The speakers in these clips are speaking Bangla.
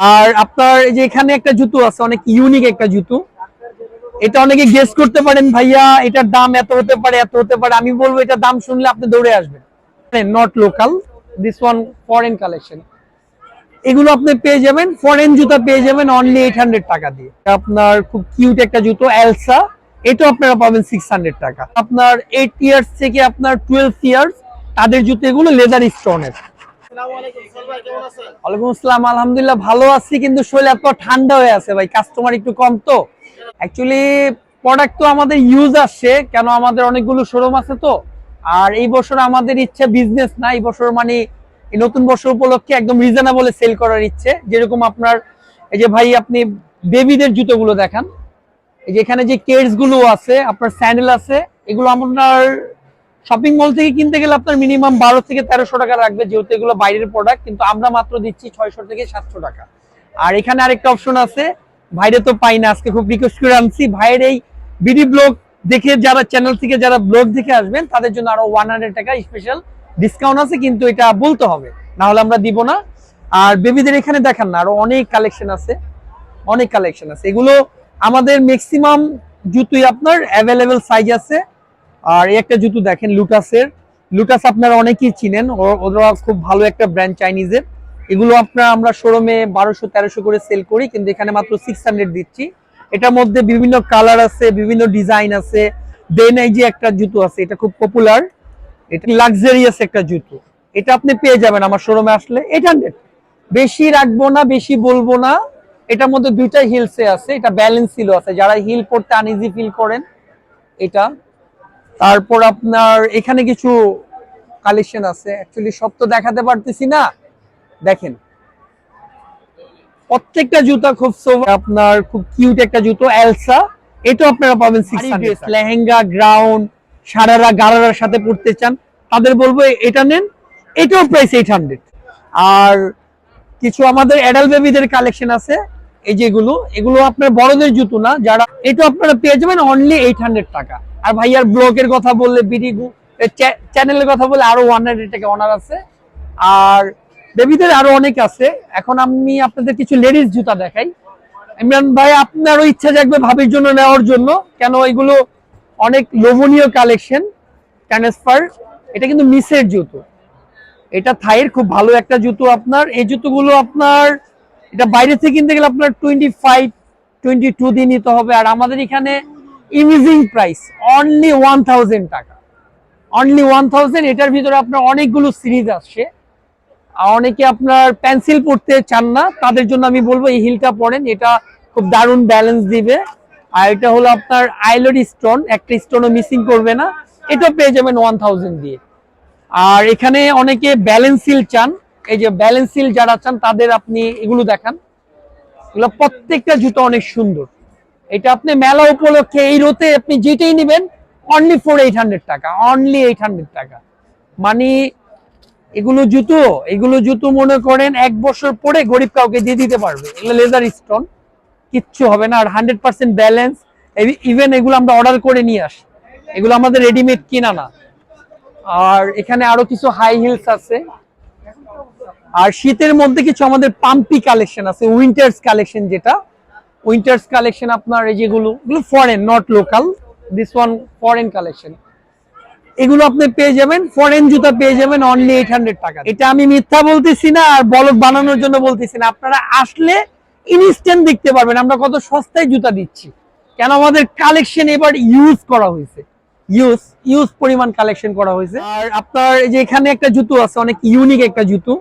আর আপনার এই যে এখানে একটা জুতো আছে, অনেক ইউনিক একটা জুতো। এটা অনেকে গেস করতে পারেন, ভাইয়া, এটার দাম এত হতে পারে, এত হতে পারে। আমি বলব এটার দাম শুনলে আপনি দৌড়ে আসবেন। Not local this one foreign collection এগুলো আপনি পেয়ে যাবেন ফরেন জুতা পেয়ে যাবেন অনলি এইট হান্ড্রেড টাকা দিয়ে। আপনার খুব কিউট একটা জুতো এলসা এটা আপনারা পাবেন সিক্স হান্ড্রেড টাকা। আপনার এইট ইয়ার্স থেকে আপনার টুয়েলভ ইয়ার্স তাদের জুতো এগুলো লেদার স্টোনের আলহামদুলিল্লাহ ভালো আছি, কিন্তু ঠান্ডা হয়ে আছে ভাই কাস্টমার একটু কম তো। অ্যাকচুয়ালি প্রোডাক্ট তো আমাদের ইউজ আসছে, কেন আমাদের অনেকগুলো শোরুম আছে তো। আর এই বছর আমাদের ইচ্ছে বিজনেস না, এই বছর মানে এই নতুন বছর উপলক্ষে একদম রিজনেবলে সেল করার ইচ্ছে। যেরকম আপনার, এই যে ভাই, আপনি বেবিদের জুতোগুলো দেখান। এই যে এখানে যে কেডসগুলো আছে, আপনার স্যান্ডেল আছে, এগুলো আপনার শপিং মল থেকে কিনতে গেলে আপনার মিনিমাম বারো থেকে তেরোশো টাকা রাখবে যেহেতু এগুলো বাইরের প্রোডাক্ট কিন্তু আমরা মাত্র দিচ্ছি ছয়শো থেকে সাতশো টাকা। আর এখানে আরেকটা অপশন আছে, ভাইরে তো পাই না, আজকে খুব রিকোয়েস্ট করে আনছি। ভাইয়ের এই বিডি ব্লগ দেখে যারা চ্যানেল থেকে যারা ব্লগ দেখে আসবেন, তাদের জন্য আরও ওয়ান হান্ড্রেড টাকা স্পেশাল ডিসকাউন্ট আছে, কিন্তু এটা বলতে হবে, না হলে আমরা দিব না। আর বেবিদের এখানে দেখান না, আরও অনেক কালেকশন আছে, অনেক কালেকশন আছে। এগুলো আমাদের ম্যাক্সিমাম জুতোই আপনার অ্যাভেলেবেল সাইজ আছে। আর এই একটা জুতো দেখেন, লুটাসের। লুটাস আপনারা অনেকেই চিনেন ওরা খুব ভালো একটা ব্র্যান্ড চাইনিজের এগুলো আপনার আমরা শোরুমে বারোশো, তেরোশো করে সেল করি, কিন্তু এখানে মাত্র সিক্স হান্ড্রেড দিচ্ছি। এটার মধ্যে বিভিন্ন কালার আছে, বিভিন্ন ডিজাইন আছে। দেন এই যে একটা জুতো আছে, এটা খুব পপুলার এটা লাক্সারিয়াস একটা জুতো। এটা আপনি পেয়ে যাবেন আমার শোরুমে আসলে এইট হান্ড্রেড বেশি রাখব না, বেশি বলব না। এটার মধ্যে দুইটা হিলসে আছে, এটা ব্যালেন্স হিলও আছে। যারা হিল পড়তে আনইজি ফিল করেন, এটা তারপর আপনার এখানে কিছু কালেকশন আছে। অ্যাকচুয়ালি সব তো দেখাতে পারতেছি না। দেখেন। প্রত্যেকটা জুতা খুব আপনার খুব কিউট একটা জুতো এলসা এটাও আপনারা পাবেন লেহেঙ্গা গ্রাউন্ড সারারা গারারার সাথে পড়তে চান। তাদের বলব এটা নেন। এটাও প্রাইস এইট হান্ড্রেড আর কিছু আমাদের অ্যাডাল বেবিদের কালেকশন আছে। এই যেগুলো এগুলো আপনার বড়দের জুতো না যারা এটা আপনারা পেয়ে যাবেন অনলি এইট হান্ড্রেড টাকা। আর ভাইয়ার ব্লগের কথা বললে বিডি চ্যানেলের কথা বলে আরও ওয়ান হান্ড্রেড টাকা অনার আছে। আর বেবিদের আরও অনেক আছে। এখন আমি আপনাদের কিছু লেডিস জুতা দেখাই। ইমরান ভাই, আপনারও ইচ্ছা জাগবে ভাবির জন্য নেওয়ার জন্য। কেন এগুলো অনেক লোভনীয় কালেকশন ট্রান্সফার এটা কিন্তু মিসের জুতো। এটা থাইয়ের খুব ভালো একটা জুতো আপনার। এই জুতোগুলো আপনার, এটা বাইরে থেকে কিনতে গেলে আপনার টোয়েন্টি ফাইভ টোয়েন্টি টু দিয়ে নিতে হবে। আর আমাদের এখানে ইমিজিং প্রাইস অনলি ওয়ান টাকা। অনলি ওয়ান থাউজেন্ড এটার ভিতরে আপনার অনেকগুলো সিরিজ আসছে। অনেকে আপনার পেন্সিল পড়তে চান না, তাদের জন্য আমি বলব এই হিলটা পড়েন এটা খুব দারুণ ব্যালেন্স দিবে। আর এটা হলো আপনার আইলোড স্টোন, একটা স্টোনও মিসিং করবে না এটা পেয়ে যাবেন ওয়ান থাউজেন্ড দিয়ে। আর এখানে অনেকে ব্যালেন্স সিল চান, এই যে ব্যালেন্স সিল যারা চান, তাদের আপনি এগুলো দেখান। এগুলো প্রত্যেকটা জুতো অনেক সুন্দর। এটা আপনি মেলা উপলক্ষে এই রোতে আপনি যেটাই নেবেন অনলি ফোর এইট হান্ড্রেড টাকা অনলি এইট হান্ড্রেড টাকা। মানে এগুলো জুতো এগুলো জুতো মনে করেন এক বছর পরে গরিব কাউকে দিয়ে দিতে পারবে। এগুলো লেজার স্টোন কিচ্ছু হবে না। আর হান্ড্রেড পার্সেন্ট ব্যালেন্স ইভেন এগুলো আমরা অর্ডার করে নিয়ে আসি। এগুলো আমাদের রেডিমেড কিনা না। আর এখানে আরও কিছু হাই হিলস আছে। আর শীতের মধ্যে কিছু আমাদের পাম্পি কালেকশন আছে উইন্টার্স কালেকশন যেটা। উইন্টার্স কালেকশন আপনার এই যেগুলো, এগুলো foreign not local this one foreign collection এগুলো আপনি পেয়ে যাবেন ফরেন জুতা পেয়ে যাবেন অনলি এইট টাকা এটা আমি মিথ্যা বলতেছি না আর বলক বানানোর জন্য বলতেছি না। আপনারা আসলে ইনস্ট্যান্ট দেখতে পারবেন, আমরা কত সস্তায় জুতা দিচ্ছি। কেন আমাদের কালেকশন এবার ইউজ করা হয়েছে। ইউজ ইউজ পরিমাণ কালেকশন করা হয়েছে। আর আপনার যে এখানে একটা জুতো আছে, অনেক ইউনিক একটা জুতো।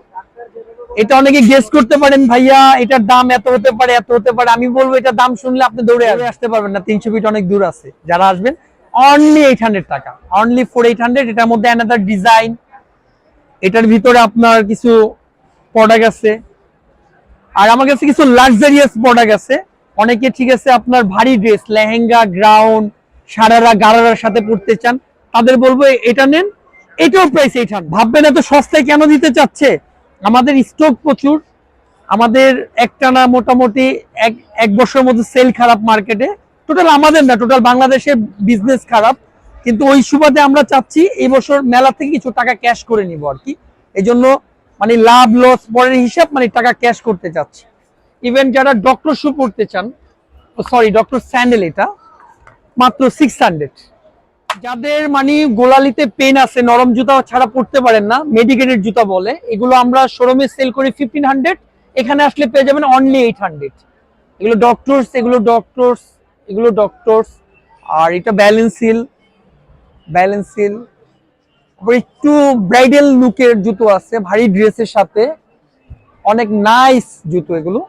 এটা অনেকে গেস করতে পারেন ভাইয়া এটার দাম এত হতে পারে এত হতে পারে। আমি বলব এটার দাম শুনলে আপনি দৌড়ে দৌড়ে আসতে পারবেন না তিনশো ফিট অনেক দূর আছে। যারা আসবেন অনলি এইট হান্ড্রেড টাকা। অনলি ফোর এইট হান্ড্রেড এটার মধ্যে অ্যানাদার ডিজাইন এটার ভিতরে আপনার কিছু প্রোডাক্ট আছে। আর আমার কাছে কিছু লাক্সারিয়াস প্রোডাক্ট আছে। অনেকে ঠিক আছে আপনার ভারী ড্রেস লেহেঙ্গা গ্রাউন্ড সারারা গারারার সাথে পড়তে চান তাদের বলব এটা নেন। এটাও প্রাইস এইট হান্ড্রেড ভাববেন এত সস্তায় কেন দিতে চাচ্ছে? আমাদের স্টক প্রচুর। আমাদের একটানা মোটামুটি এক এক বছরের মধ্যে সেল খারাপ মার্কেটে টোটাল আমাদের না টোটাল বাংলাদেশের বিজনেস খারাপ। কিন্তু ওই সুবাদে আমরা চাচ্ছি এই বছর মেলা থেকে কিছু টাকা ক্যাশ করে নিব আর কি। এই জন্য মানে লাভ লস পরের হিসাব মানে টাকা ক্যাশ করতে চাচ্ছি। ইভেন যারা ডক্টর শু পড়তে চান সরি ডক্টর স্যান্ডেল এটা, মাত্র সিক্স হান্ড্রেড যাদের মানে গোলালিতে পেন আছে, নরম জুতা ছাড়া পড়তে পারেন না মেডিকেটেড জুতা বলে, এগুলো আমরা শোরুমে সেল করি ফিফটিন হান্ড্রেড এখানে আসলে পেয়ে যাবেন অনলি এইট হান্ড্রেড এগুলো ডক্টরস এগুলো ডক্টরস এগুলো ডক্টরস আর এটা ব্যালেন্সিল ব্যালেন্সিল তারপর একটু ব্রাইডাল লুকের জুতো আছে, ভারী ড্রেসের সাথে, অনেক নাইস জুতো এগুলো।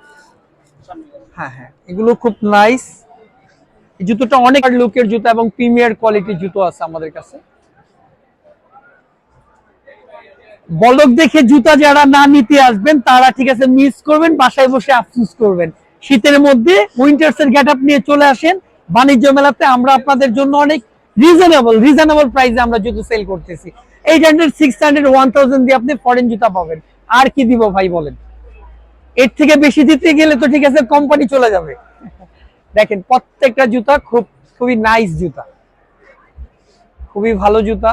হ্যাঁ হ্যাঁ এগুলো খুব নাইস এই জুতোটা অনেক লুকের জুতো এবং প্রিমিয়ার কোয়ালিটির জুতো আছে আমাদের কাছে। বলক দেখে জুতা যারা না নিতে আসবেন, তারা ঠিক আছে মিস করবেন, বাসায় বসে আফসোস করবেন। শীতের মধ্যে উইন্টার্স এর গেট আপ নিয়ে চলে আসেন। বাণিজ্য মেলাতে আমরা আপনাদের জন্য অনেক রিজনেবল রিজনেবল প্রাইসে আমরা জুতো সেল করতেছি। Eight hundred six hundred one thousand দিয়ে আপনি ফরেন জুতা পাবেন। আর কি দিব ভাই বলেন? এর থেকে বেশি দিতে গেলে তো ঠিক আছে কোম্পানি চলে যাবে। দেখেন প্রত্যেকটা জুতা খুব খুবই নাইস জুতা। খুবই ভালো জুতা।